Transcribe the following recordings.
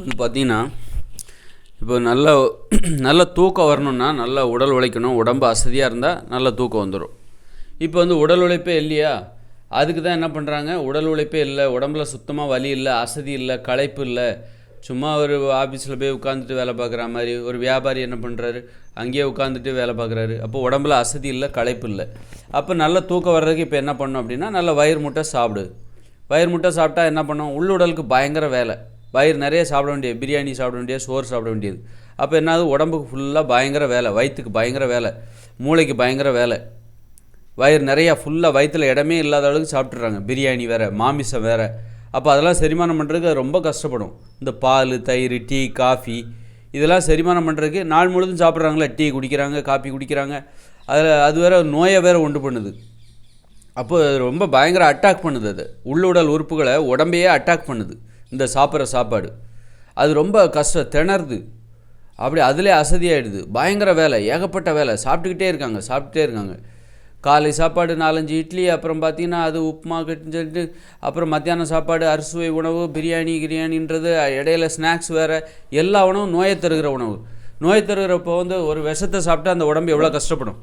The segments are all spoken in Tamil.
வந்து பார்த்தீங்கன்னா இப்போ நல்ல நல்ல தூக்கம் வரணும்னா நல்லா உடல் உழைக்கணும் உடம்பு அசதியாக இருந்தால் நல்ல தூக்கம் வந்துடும் இப்போ வந்து உடல் உழைப்பே இல்லையா? அதுக்கு தான் என்ன பண்ணுறாங்க உடல் உழைப்பே இல்லை உடம்புல சுத்தமாக வலி இல்லை அசதி இல்லை களைப்பு இல்லை. சும்மா ஒரு ஆஃபீஸில் போய் உட்காந்துட்டு வேலை பார்க்குற மாதிரி ஒரு வியாபாரி என்ன பண்ணுறாரு அங்கேயே உட்காந்துட்டு வேலை பார்க்குறாரு. அப்போ உடம்புல அசதி இல்லை களைப்பு இல்லை. அப்போ நல்ல தூக்கம் வர்றதுக்கு இப்போ என்ன பண்ணும் அப்படின்னா நல்ல வயிறு முட்டை சாப்பிடு. வயிறு முட்டை சாப்பிட்டா என்ன பண்ணும்? உள்ளுடலுக்கு பயங்கர வேலை. வயிறு நிறைய சாப்பிட வேண்டியது பிரியாணி சாப்பிட வேண்டிய சோறு சாப்பிட வேண்டியது. அப்போ என்னது? உடம்புக்கு ஃபுல்லாக பயங்கர வேலை வயிற்றுக்கு பயங்கர வேலை மூளைக்கு பயங்கர வேலை. வயிறு நிறையா ஃபுல்லாக வயிற்றில் இடமே இல்லாத அளவுக்கு சாப்பிட்றாங்க பிரியாணி வேறு மாமிசம் வேறு. அப்போ அதெல்லாம் செரிமானம் பண்ணுறதுக்கு அது ரொம்ப கஷ்டப்படும். இந்த பால் தயிர் டீ காஃபி இதெல்லாம் செரிமானம் பண்ணுறதுக்கு நாள் முழுதும் சாப்பிட்றாங்களே. டீ குடிக்கிறாங்க காஃபி குடிக்கிறாங்க. அதில் அது வேற நோயை வேற உண்டு பண்ணுது. அப்போது ரொம்ப பயங்கர அட்டாக் பண்ணுது அது. உள்ளுடல் உறுப்புகளை உடம்பையே அட்டாக் பண்ணுது. இந்த சாப்பிட்ற சாப்பாடு. அது ரொம்ப கஷ்டம் திணறுது. அப்படி அதிலே அசதியாயிடுது. பயங்கர வேலை ஏகப்பட்ட வேலை. சாப்பிட்டுக்கிட்டே இருக்காங்க சாப்பிட்டுட்டே இருக்காங்க. காலை சாப்பாடு நாலஞ்சு இட்லி அப்புறம் பார்த்தீங்கன்னா அது உப்புமா கட்டுன்னு சொல்லிட்டு அப்புறம் மத்தியானம் சாப்பாடு அரிசுவை உணவு பிரியாணி கிரியாணின்றது இடையில ஸ்நாக்ஸ் வேறு எல்லா உணவும் நோயை தருகிற உணவு. நோயை தருகிறப்போ வந்து ஒரு விஷத்தை சாப்பிட்டா அந்த உடம்பு எவ்வளோ கஷ்டப்படும்?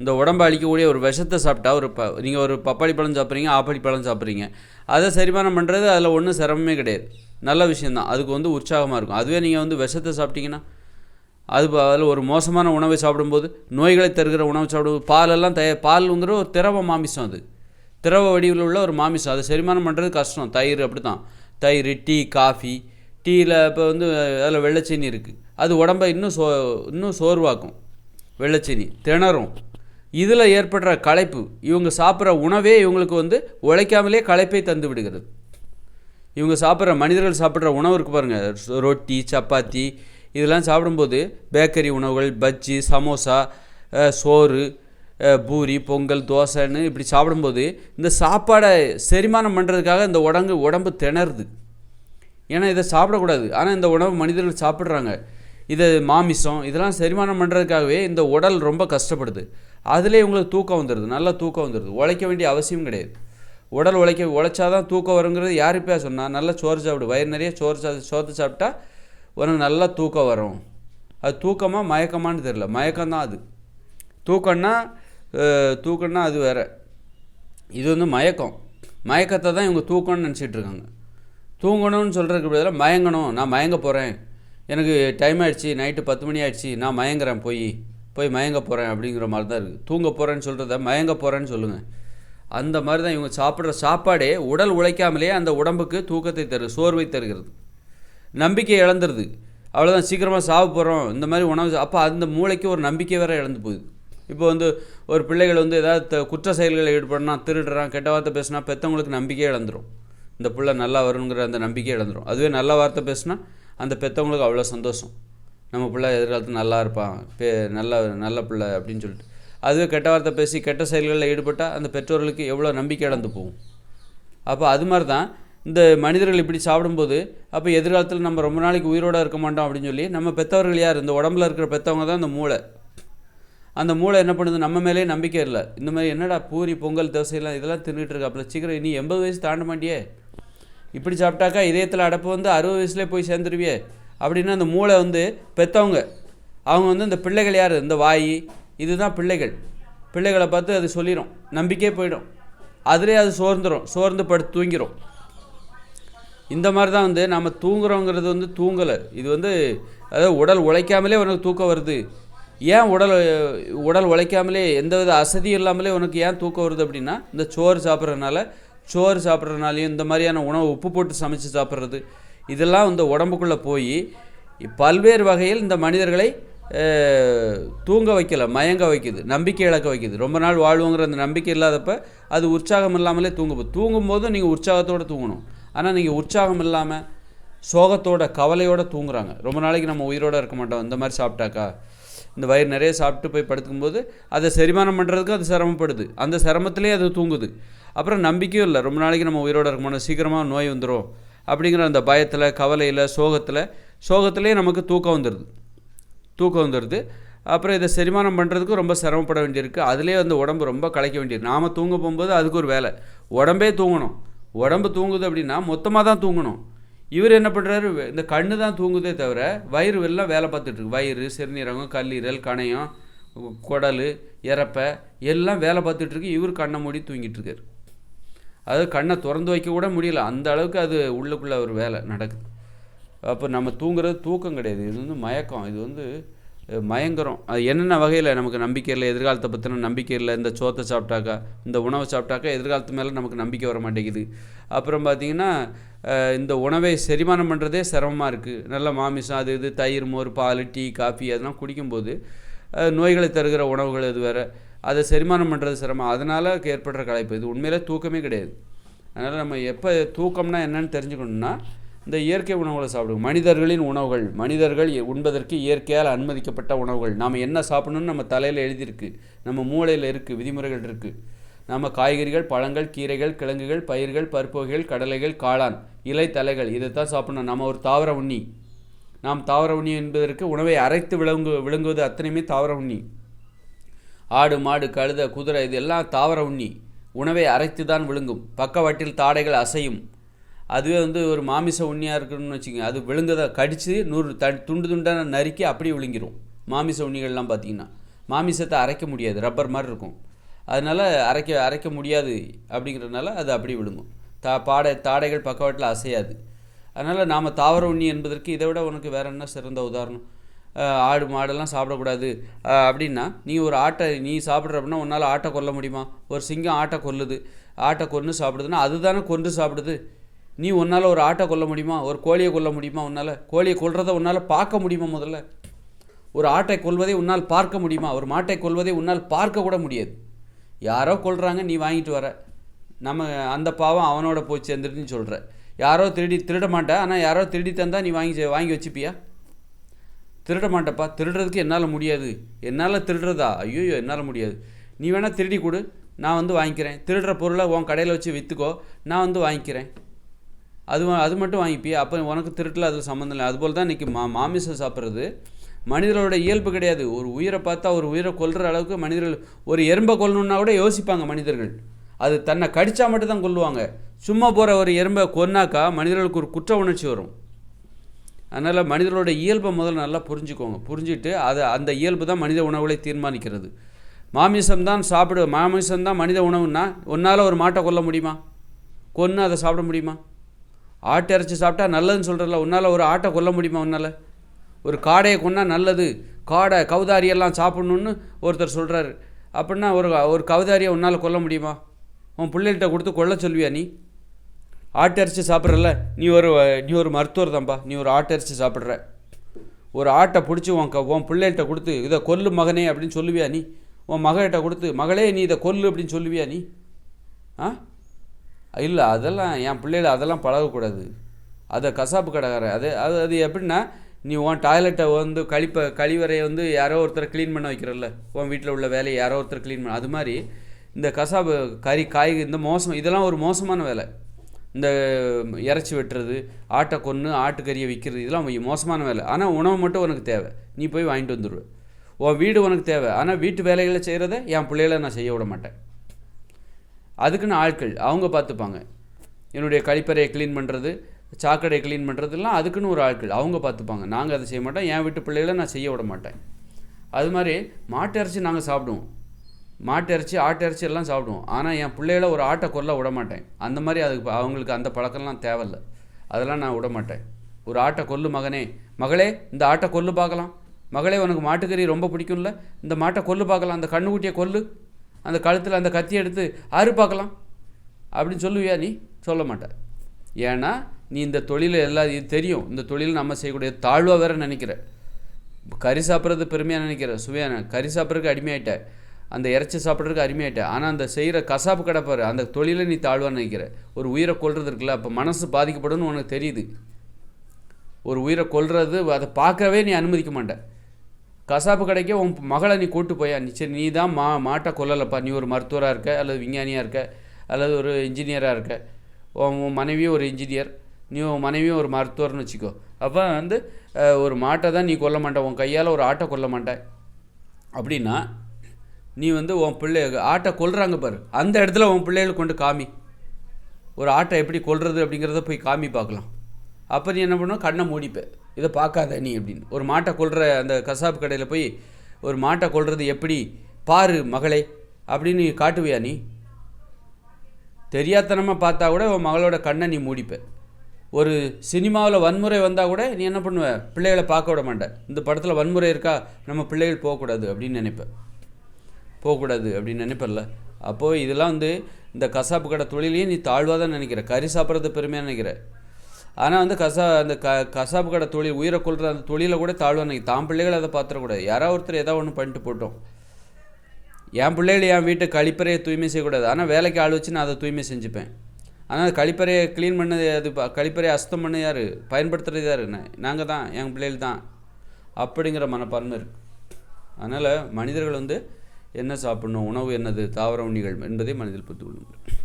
இந்த உடம்பை அழிக்கக்கூடிய ஒரு விஷத்தை சாப்பிட்டா ஒரு ப நீங்கள் ஒரு பப்பாளி பழம் சாப்பிட்றீங்க ஆப்பாளி பழம் சாப்பிட்றீங்க. அதை செரிமானம் பண்ணுறது அதில் ஒன்றும் சிரமமே கிடையாது. நல்ல விஷயந்தான் அதுக்கு வந்து உற்சாகமாக இருக்கும். அதுவே நீங்கள் வந்து விஷத்தை சாப்பிட்டீங்கன்னா அது அதில் ஒரு மோசமான உணவை சாப்பிடும்போது நோய்களை தருகிற உணவு சாப்பிடும்போது பாலெல்லாம் தய பால்ங்கிற ஒரு திரவ மாமிசம் அது. திரவ வடிவில் உள்ள ஒரு மாமிசம். அதை செரிமானம் பண்ணுறது கஷ்டம். தயிர் அப்படி தான் தயிர் டீ காஃபி. டீயில் இப்போ வந்து அதில் வெள்ளைச்சீனி இருக்குது அது உடம்பை இன்னும் சோ இன்னும் சோர்வாக்கும். வெள்ளைச்சீனி. திணறும். இதில் ஏற்படுற களைப்பு இவங்க சாப்பிட்ற உணவே இவங்களுக்கு வந்து உழைக்காமலே களைப்பை தந்து விடுகிறது. இவங்க சாப்பிட்ற மனிதர்கள் சாப்பிட்ற உணவு இருக்குது பாருங்கள் ரொட்டி சப்பாத்தி இதெல்லாம் சாப்பிடும்போது பேக்கரி உணவுகள் பஜ்ஜி சமோசா சோறு பூரி பொங்கல் தோசைன்னு இப்படி சாப்பிடும்போது இந்த சாப்பாடை செரிமானம் பண்ணுறதுக்காக இந்த உடம்பு உடம்பு திணறுது. ஏன்னா இதை சாப்பிடக்கூடாது. ஆனால் இந்த உணவு மனிதர்கள் சாப்பிட்றாங்க. இது மாமிசம் இதெல்லாம் செரிமானம் பண்ணுறதுக்காகவே இந்த உடல் ரொம்ப கஷ்டப்படுது. அதிலே உங்களுக்கு தூக்கம் வந்துடுது நல்லா தூக்கம் வந்துடுது உழைக்க வேண்டிய அவசியம் கிடையாது. உடல் உழைக்க உழைச்சாதான் தூக்கம் வருங்கிறது யார் இப்போ சொன்னால் நல்லா சோறு சாப்பிடு வயிறு நிறைய சோறு சா சோறு சாப்பிட்டா உனக்கு நல்லா தூக்கம் வரும். அது தூக்கமாக மயக்கமான்னு தெரில மயக்கம்தான் அது. தூக்கம்னா தூக்கம்னா அது வேற. இது வந்து மயக்கம். மயக்கத்தை தான் இவங்க தூக்கம்னு நினச்சிட்டு இருக்காங்க. தூங்கணும்னு சொல்கிறதுக்கு பதிலாக மயங்கணும். நான் மயங்க போகிறேன் எனக்கு டைம் ஆயிடுச்சு நைட்டு பத்து மணி ஆயிடுச்சு நான் மயங்குறேன் போய். போய் மயங்க போகிறேன் அப்படிங்கிற மாதிரி தான் இருக்குது தூங்க போகிறேன்னு சொல்கிறத மயங்க போகிறேன்னு சொல்லுங்கள் அந்த மாதிரி தான் இவங்க சாப்பிட்ற சாப்பாடே உடல் உழைக்காமலே அந்த உடம்புக்கு தூக்கத்தை தரு சோர்வை தருகிறது. நம்பிக்கை இழந்துருது. அவ்வளோதான் சீக்கிரமாக சாவ போகிறோம் இந்த மாதிரி உணவு அப்போ அந்த மூளைக்கு ஒரு நம்பிக்கை வேற இழந்து போகுது. இப்போ வந்து ஒரு பிள்ளைகள் வந்து ஏதாவது குற்ற செயல்களில் ஈடுபடனா திருடுறான் கெட்ட வார்த்தை பேசுனா பெற்றவங்களுக்கு நம்பிக்கை இழந்துரும். இந்த பிள்ளை நல்லா வருங்கிற அந்த நம்பிக்கை இழந்துரும். அதுவே நல்ல வார்த்தை பேசினா அந்த பெற்றவங்களுக்கு அவ்வளோ சந்தோஷம். நம்ம பிள்ளை எதிர்காலத்தில் நல்லா இருப்பான் பே நல்ல நல்ல பிள்ளை அப்படின்னு சொல்லிட்டு. அதுவே கெட்ட வார்த்தை பேசி கெட்ட செயல்களில் ஈடுபட்டால் அந்த பெற்றோர்களுக்கு எவ்வளோ நம்பிக்கை இழந்து போகும். அப்போ அது மாதிரி தான் இந்த மனிதர்கள் இப்படி சாப்பிடும்போது அப்போ எதிர்காலத்தில் நம்ம ரொம்ப நாளைக்கு உயிரோட இருக்க மாட்டோம் அப்படின்னு சொல்லி நம்ம பெற்றவர்கள் யார்? இந்த உடம்புல இருக்கிற பெற்றவங்க தான் இந்த மூளை. அந்த மூளை என்ன பண்ணுது? நம்ம மேலேயே நம்பிக்கை இல்லை. இந்த மாதிரி என்னடா பூரி பொங்கல் தோசையெல்லாம் இதெல்லாம் தின்னுட்டு இருக்காப்புல சீக்கிரம் இனி எண்பது வயசு தாண்ட மாட்டியே. இப்படி சாப்பிட்டாக்கா இதயத்தில் அடப்பு வந்து அறுபது வயசுலேயே போய் சேர்ந்துருவியே. அப்படின்னு அந்த மூளை வந்து பெற்றவங்க அவங்க வந்து இந்த பிள்ளைகள் யார்? இந்த வாய். இதுதான் பிள்ளைகள். பிள்ளைகளை பார்த்து அது சொல்லிடும் நம்பிக்கையே போயிடும். அதிலே அது சோர்ந்துடும் சோர்ந்து படுத்து தூங்கிடும் இந்த மாதிரி தான் வந்து நம்ம தூங்குறோங்கிறது வந்து தூங்கலை. இது வந்து அதாவது உடல் உழைக்காமலே உனக்கு தூக்கம் வருது. ஏன் உடல் உடல் உழைக்காமலே எந்தவித அசதியும் இல்லாமலே உனக்கு ஏன் தூக்கம் வருது அப்படின்னா இந்த சோறு சாப்பிட்றதுனால சோறு சாப்பிட்றதுனாலையும் இந்த மாதிரியான உணவு உப்பு போட்டு சமைச்சு சாப்பிட்றது. இதெல்லாம் இந்த உடம்புக்குள்ளே போய் பல்வேறு வகையில் இந்த மனிதர்களை தூங்க வைக்கல மயங்க வைக்குது நம்பிக்கை இழக்க வைக்குது. ரொம்ப நாள் வாழ்வோங்கிற அந்த நம்பிக்கை இல்லாதப்ப அது உற்சாகம் இல்லாமலே தூங்க தூங்கும் தூங்கும்போது நீங்கள் உற்சாகத்தோடு தூங்கணும். ஆனால் நீங்கள் உற்சாகம் இல்லாமல் சோகத்தோட கவலையோடு தூங்குறாங்க. ரொம்ப நாளைக்கு நம்ம உயிரோட இருக்க மாட்டோம். இந்த மாதிரி சாப்பிட்டாக்கா? இந்த வயிறு நிறைய சாப்பிட்டு போய் படுத்துக்கும்போது அதை செரிமானம் பண்ணுறதுக்கு அது சிரமப்படுது. அந்த சிரமத்திலே அது தூங்குது. அப்புறம் நம்பிக்கையும் இல்லை. ரொம்ப நாளைக்கு நம்ம உயிரோட இருக்க மாட்டோம். சீக்கிரமாக நோய் வந்துடும் அப்படிங்கிற அந்த பயத்தில் கவலையில் சோகத்தில் சோகத்திலே நமக்கு தூக்கம் வந்துடுது தூக்கம் வந்துடுது அப்புறம் இதை செரிமானம் பண்ணுறதுக்கு ரொம்ப சிரமப்பட வேண்டியிருக்கு. அதிலே வந்து உடம்பு ரொம்ப கலைக்க வேண்டியது நாம் தூங்க போகும்போது அதுக்கு ஒரு வேலை. உடம்பே தூங்கணும். உடம்பு தூங்குது அப்படின்னா மொத்தமாக தான் தூங்கணும். இவர் என்ன பண்ணுறாரு இந்த கண்ணு தான் தூங்குதே தவிர வயிறு எல்லாம் வேலை பார்த்துட்டு இருக்கு. வயிறு சிறுநீரகம் கல்லீரல் கணையம் குடல் இறப்பை எல்லாம் வேலை பார்த்துட்டு இருக்கு. இவர் கண்ணை மூடி தூங்கிட்டு அது அதாவது கண்ணை திறந்து வைக்க கூட முடியல. அந்த அளவுக்கு அது உள்ளுக்குள்ளே ஒரு வேலை நடக்குது. அப்போ நம்ம தூங்குறது தூக்கம் கிடையாது. இது வந்து மயக்கம். இது வந்து மயங்கரம். அது என்னென்ன வகையில் நமக்கு நம்பிக்கை இல்லை எதிர்காலத்தை பற்றின நம்பிக்கை இல்லை இந்த சோத்தை சாப்பிட்டாக்கா இந்த உணவை சாப்பிட்டாக்கா எதிர்காலத்து மேலே நமக்கு நம்பிக்கை வர மாட்டேங்குது. அப்புறம் பார்த்திங்கன்னா இந்த உணவை செரிமானம் பண்ணுறதே சிரமமாக இருக்குது நல்ல மாமிசம் அது இது தயிர் மோர் பால் டீ காஃபி அதெல்லாம் குடிக்கும்போது நோய்களை தருகிற உணவுகள் இது வேறு. அதை செரிமானம் பண்ணுறது சிரமம். அதனால் ஏற்படுற களைப்பு இது உண்மையிலே தூக்கமே கிடையாது. அதனால் நம்ம எப்போ தூக்கம்னா என்னன்னு தெரிஞ்சுக்கணும்னா இந்த இயற்கை உணவுகளை சாப்பிடுவோம் மனிதர்களின் உணவுகள். மனிதர்கள் எ- உண்பதற்கு இயற்கையால் அனுமதிக்கப்பட்ட உணவுகள். நாம் என்ன சாப்பிடணும்னு நம்ம தலையில் எழுதியிருக்கு. நம்ம மூளையில் இருக்குது விதிமுறைகள் இருக்குது நம்ம காய்கறிகள் பழங்கள் கீரைகள் கிழங்குகள் பயிர்கள் பருப்பு வகைகள் கடலைகள் காளான் இலை தலைகள் இதைத்தான் சாப்பிடணும். நம்ம ஒரு தாவர உண்ணி. நாம் தாவர உண்ணி என்பதற்கு உணவை அரைத்து விளங்கு விளங்குவது அத்தனையுமே தாவர உண்ணி. ஆடு மாடு கழுத குதிரை இது எல்லாம் தாவர உண்ணி. உணவை அரைத்து தான் விழுங்கும். பக்கவாட்டில் தாடைகள் அசையும். அதுவே வந்து ஒரு மாமிச உண்ணியாக இருக்குன்னு வச்சுக்கோங்க. அது விழுங்கதை கடித்து நூறு த துண்டு துண்டாக நறுக்கி அப்படியே விழுங்கிரும். மாமிச உண்ணிகள்லாம் பார்த்தீங்கன்னா. மாமிசத்தை அரைக்க முடியாது. ரப்பர் மாதிரி இருக்கும். அதனால் அரைக்க அரைக்க முடியாது அப்படிங்கிறதுனால அது அப்படி விழுங்கும். தா பாடை தாடைகள் பக்கவாட்டில் அசையாது. அதனால் நாம் தாவர உண்ணி என்பதற்கு இதை விட உனக்கு வேற என்ன சிறந்த உதாரணம்? ஆடு மாடெல்லாம் சாப்பிடக்கூடாது. அப்படின்னா நீ ஒரு ஆட்டை நீ சாப்பிட்ற அப்படின்னா உன்னால் ஆட்டை கொல்ல முடியுமா? ஒரு சிங்கம் ஆட்டை கொல்லுது. ஆட்டை கொன்று சாப்பிடுதுன்னா அதுதானே கொன்று சாப்பிடுது. நீ உன்னால் ஒரு ஆட்டை கொல்ல முடியுமா? ஒரு கோழியை கொல்ல முடியுமா உன்னால்? கோழியை கொல்றதை உன்னால் பார்க்க முடியுமா முதல்ல? ஒரு ஆட்டை கொல்வதை உன்னால் பார்க்க முடியுமா? ஒரு மாட்டை கொல்வதை உன்னால் பார்க்க கூட முடியாது. யாரோ கொள்கிறாங்க நீ வாங்கிட்டு வர. நம்ம அந்த பாவம் அவனோட போய் சேர்ந்துருன்னு சொல்கிற யாரோ திருடி திருட மாட்டேன் ஆனால் யாரோ திருடி தந்தால் நீ வாங்கி வாங்கி வச்சுப்பியா? திருட மாட்டப்பா. திருடுறதுக்கு என்னால் முடியாது. என்னால் திருடுறதா? ஐயோ என்னால் முடியாது. நீ வேணால் திருடி கொடு. நான் வந்து வாங்கிக்கிறேன். திருடுற பொருளை உன் கடையில் வச்சு விற்றுக்கோ நான் வந்து வாங்கிக்கிறேன். அது அது மட்டும் வாங்கிப்பியா. அப்போ உனக்கு திருட்டில் அது சம்மந்தம் இல்லை. அதுபோல் தான் இன்றைக்கி மா மாமிசம் சாப்பிட்றது. மனிதர்களோட இயல்பு கிடையாது. ஒரு உயிரை பார்த்தா ஒரு உயிரை கொல்கிற அளவுக்கு மனிதர்கள் ஒரு எறும்பை கொல்லணுன்னா கூட யோசிப்பாங்க மனிதர்கள். அது தன்னை கடித்தா மட்டும் தான் கொல்லுவாங்க. சும்மா போகிற ஒரு எறும்பை கொன்னாக்கா மனிதர்களுக்கு ஒரு குற்ற உணர்ச்சி வரும். அதனால் மனிதனோட இயல்பை முதல்ல நல்லா புரிஞ்சுக்கோங்க. புரிஞ்சுட்டு அதை அந்த இயல்பு தான் மனித உணவுகளை தீர்மானிக்கிறது. மாமிசம் தான் சாப்பிடு மாமிசம் தான் மனித உணவுன்னா உன்னால் ஒரு மாட்டை கொல்ல முடியுமா? கொன்று அதை சாப்பிட முடியுமா? ஆட்டை இறைச்சி சாப்பிட்டா நல்லதுன்னு சொல்கிறல உன்னால் ஒரு ஆட்டை கொல்ல முடியுமா உன்னால்? ஒரு காடையை கொன்னா நல்லது. காடை கவுதாரியெல்லாம் சாப்பிட்ணுன்னு ஒருத்தர் சொல்கிறாரு அப்படின்னா ஒரு ஒரு கவுதாரியை உன்னால் கொல்ல முடியுமா? உன் பிள்ளைகிட்ட கொடுத்து கொல்ல சொல்வியா நீ? ஆட்டிறைச்சி சாப்பிட்றல நீ ஒரு நீ ஒரு மருத்துவர் தான்ப்பா நீ ஒரு ஆட்டிறைச்சி சாப்பிட்ற. ஒரு ஆட்டை பிடிச்சி உன் க உன் பிள்ளைகிட்ட கொடுத்து இதை கொல்லு மகனே அப்படின்னு சொல்லுவியா நீ? உன் மகள்கிட்ட கொடுத்து மகளே நீ இதை கொல்லு அப்படின்னு சொல்லுவியா நீ? ஆ? இல்லை அதெல்லாம் என் பிள்ளைகள் அதெல்லாம் பழகக்கூடாது. அதை கசாப்பு கடைக்கார அது அது அது எப்படின்னா நீ உன் டாய்லெட்டை வந்து கழிப்ப கழிவறையை வந்து யாரோ ஒருத்தர் க்ளீன் பண்ண வைக்கிறல்ல. உன் வீட்டில் உள்ள வேலையை யாரோ ஒருத்தர் க்ளீன் பண்ண அது மாதிரி இந்த கசாப்பு கறி காய் இந்த மோசம் இதெல்லாம் ஒரு மோசமான வேலை. இந்த இறைச்சி வெட்டுறது ஆட்டை கொன்று ஆட்டுக்கறியை விற்கிறது இதெல்லாம் மோசமான வேலை. ஆனால் உணவு மட்டும் உனக்கு தேவை. நீ போய் வாங்கிட்டு வந்துடுவ உன் வீடு உனக்கு தேவை. ஆனால் வீட்டு வேலைகளை செய்கிறத என் பிள்ளைகளை நான் செய்ய விட மாட்டேன். அதுக்குன்னு ஆட்கள் அவங்க பார்த்துப்பாங்க. என்னுடைய கழிப்பறையை க்ளீன் பண்ணுறது சாக்கடையை க்ளீன் பண்ணுறதுலாம் அதுக்குன்னு ஒரு ஆட்கள் அவங்க பார்த்துப்பாங்க. நாங்கள் அதை செய்ய மாட்டோம். என் வீட்டு பிள்ளைகளை நான் செய்ய விட மாட்டேன். அது மாதிரி மாட்டு இறைச்சி நாங்கள் சாப்பிடுவோம். மாட்டு இறைச்சி ஆட்டு இறைச்சி எல்லாம் சாப்பிடுவோம். ஆனால் என் பிள்ளையில ஒரு ஆட்டை கொல்ல விட மாட்டேன். அந்த மாதிரி அதுக்கு அவங்களுக்கு அந்த பழக்கம்லாம் தேவையில்ல. அதெல்லாம் நான் விட மாட்டேன். ஒரு ஆட்டை கொல்லு மகனே. மகளே இந்த ஆட்டை கொல்லு பார்க்கலாம். மகளே உனக்கு மாட்டுக்கறி ரொம்ப பிடிக்கும்ல. இந்த மாட்டை கொல்லு பார்க்கலாம். அந்த கண்ணுக்குட்டியை கொல்லு. அந்த கழுத்தில் அந்த கத்தி எடுத்து ஆறு பார்க்கலாம். அப்படின்னு சொல்லுவியா நீ? சொல்ல மாட்ட ஏன்னா நீ இந்த தொழில் எல்லா இது தெரியும். இந்த தொழில் நம்ம செய்யக்கூடிய தாழ்வாக வேற நினைக்கிற. கறி சாப்பிட்றது பெருமையாக நினைக்கிற. சுவையான கறி சாப்பிட்றதுக்கு அடிமையாயிட்ட. அந்த இறைச்சி சாப்பிட்றதுக்கு அருமையாயிட்டேன் ஆனால் அந்த செய்கிற கசாப்பு கிடப்பார் அந்த தொழிலை நீ தாழ்வான்னு நினைக்கிற. ஒரு உயிரை கொல்றது இருக்குல்ல அப்போ மனசு பாதிக்கப்படும்னு உனக்கு தெரியுது. ஒரு உயிரை கொல்றது அதை பார்க்கவே நீ அனுமதிக்க மாட்ட. கசாப்பு கடைக்கு உன் மகளை நீ கூட்டு போயா. நீ சரி நீ தான் மா மாட்டை கொல்லலைப்பா. நீ ஒரு மருத்துவராக இருக்க அல்லது விஞ்ஞானியாக இருக்க அல்லது ஒரு இன்ஜினியராக இருக்க. உன் மனைவியும் ஒரு இன்ஜினியர் நீ உன் மனைவியும் ஒரு மருத்துவர்னு வச்சுக்கோ. அப்போ வந்து ஒரு மாட்டை தான் நீ கொல்ல மாட்ட. உன் கையால் ஒரு ஆட்டை கொல்ல மாட்ட. அப்படின்னா நீ வந்து உன் பிள்ளை ஆட்டை கொல்றாங்க பாரு. அந்த இடத்துல உன் பிள்ளைகளை கொண்டு காமி. ஒரு ஆட்டை எப்படி கொல்றது அப்படிங்கிறத போய் காமி பார்க்கலாம். அப்போ நீ என்ன பண்ணுவோம் கண்ணை மூடிப்ப. இதை பார்க்காத நீ அப்படின்னு. ஒரு மாட்டை கொல்ற அந்த கசாப்பு கடையில் போய் ஒரு மாட்டை கொல்றது எப்படி? பாரு மகளே அப்படின்னு காட்டுவியா நீ? தெரியாத்தனமாக பார்த்தா கூட உன் மகளோட கண்ணை நீ மூடிப்ப. ஒரு சினிமாவில் வன்முறை வந்தால் கூட நீ என்ன பண்ணுவ? பிள்ளைகளை பார்க்க விட மாட்ட. இந்த படத்தில் வன்முறை இருக்கா? நம்ம பிள்ளைகள் போகக்கூடாது அப்படின்னு நினைப்பேன் போகக்கூடாது அப்படின்னு நினைப்பல்ல அப்போது இதெல்லாம் வந்து இந்த கசாப்பு கடை தொழிலையும் நீ தாழ்வாக தான் நினைக்கிற. கறி சாப்பிட்றது பெருமையாக நினைக்கிற. ஆனால் வந்து கசா அந்த க கசாப்பு கடை தொழில் உயிரை கொள்கிற அந்த தொழிலை கூட தாழ்வாக நினைக்க. தான் பிள்ளைகள் அதை பார்த்துடக்கூடாது. யாராவது ஒருத்தர் ஏதாவது ஒன்று பண்ணிட்டு போட்டோம். என் பிள்ளைகள் என் வீட்டை கழிப்பறையை தூய்மை செய்யக்கூடாது. ஆனால் வேலைக்கு ஆள் வச்சு நான் அதை தூய்மை செஞ்சுப்பேன். ஆனால் கழிப்பறையை க்ளீன் பண்ணது அது கழிப்பறையை அஸ்தம் பண்ண யார்? பயன்படுத்துகிறது யார்? நாங்கள் தான் என் பிள்ளைகள் தான். அப்படிங்கிற மனப்பான்மை இருக்குது அதனால் மனிதர்கள் வந்து என்ன சாப்பிடணும்? உணவு என்னது? தாவர உண்ணிகள் என்பதை மனதில் புரிந்து கொள்ளுங்கள்.